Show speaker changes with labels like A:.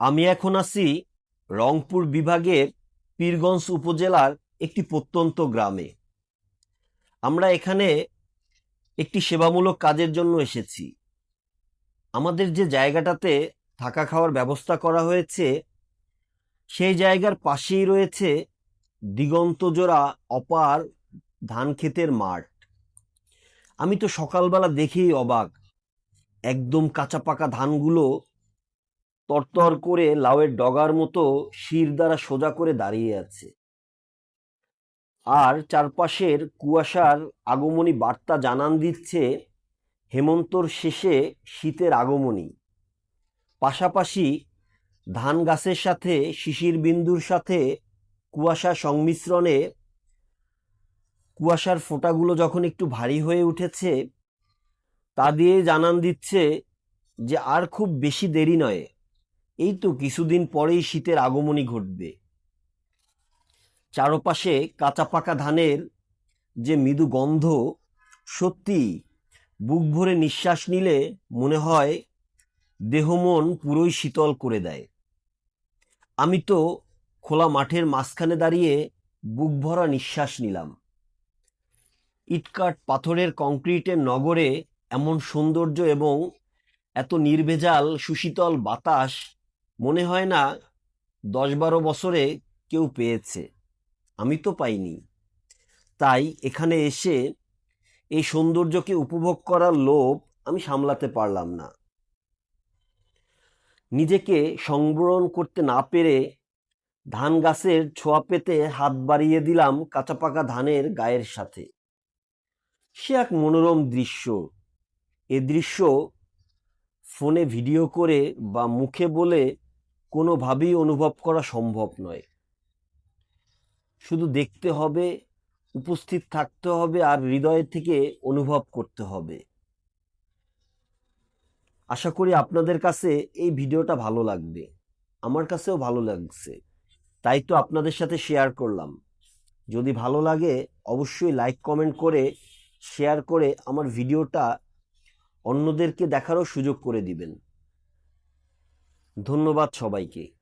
A: আমি এখন আছি রংপুর বিভাগের পীরগঞ্জ উপজেলার একটি প্রত্যন্ত গ্রামে। আমরা এখানে একটি সেবামূলক কাজের জন্য এসেছি। আমাদের যে জায়গাটাতে থাকা খাওয়ার ব্যবস্থা করা হয়েছে, সেই জায়গার পাশেই রয়েছে দিগন্তজোড়া অপার ধান ক্ষেতের মাঠ। আমি তো সকালবেলা দেখেই অবাক। একদম কাঁচা পাকা ধানগুলো তরতর করে লাউয়ের ডগার মতো শির দ্বারা সোজা করে দাঁড়িয়ে আছে। আর চারপাশের কুয়াশার আগমনী বার্তা জানান দিচ্ছে হেমন্তর শেষে শীতের আগমনী। পাশাপাশি ধান গাছের সাথে শিশির বিন্দুর সাথে কুয়াশা সংমিশ্রণে কুয়াশার ফোঁটাগুলো যখন একটু ভারী হয়ে উঠেছে, তা দিয়ে জানান দিচ্ছে যে আর খুব বেশি দেরি নয়। এই তো কিছুদিন পরেই শীতের আগমনী ঘটবে। চারপাশে কাঁচা পাকা ধানের যে মৃদু গন্ধ, সত্যি বুক ভরে নিঃশ্বাস নিলে মনে হয় দেহ মন পুরোই শীতল করে দেয়। আমি তো খোলা মাঠের মাঝখানে দাঁড়িয়ে বুক ভরা নিঃশ্বাস নিলাম। ইটকাট পাথরের কংক্রিটের নগরে এমন সৌন্দর্য এবং এত নির্ভেজাল, সুশীতল বাতাস মনে হয় না দশ বারো বছরে কেউ পেয়েছে। আমি তো পাইনি। তাই এখানে এসে এই সৌন্দর্যকে উপভোগ করার লোভ আমি সামলাতে পারলাম না। নিজেকে সংবরণ করতে না পেরে ধান গাছের ছোঁয়া পেতে হাত বাড়িয়ে দিলাম কাঁচা পাকা ধানের গায়ের সাথে। সে এক মনোরম দৃশ্য। এ দৃশ্য ফোনে ভিডিও করে বা মুখে বলে কোনোভাবেই অনুভব করা সম্ভব নয়। শুধু দেখতে হবে, উপস্থিত থাকতে হবে আর হৃদয় থেকে অনুভব করতে হবে। আশা করি আপনাদের কাছে এই ভিডিওটা ভালো লাগবে। আমার কাছেও ভালো লাগছে। তাই তো আপনাদের সাথে শেয়ার করলাম। যদি ভালো লাগে, অবশ্যই লাইক, কমেন্ট করে, শেয়ার করে আমার ভিডিওটা অন্যদেরকে দেখারও সুযোগ করে দিবেন। ধন্যবাদ সবাইকে।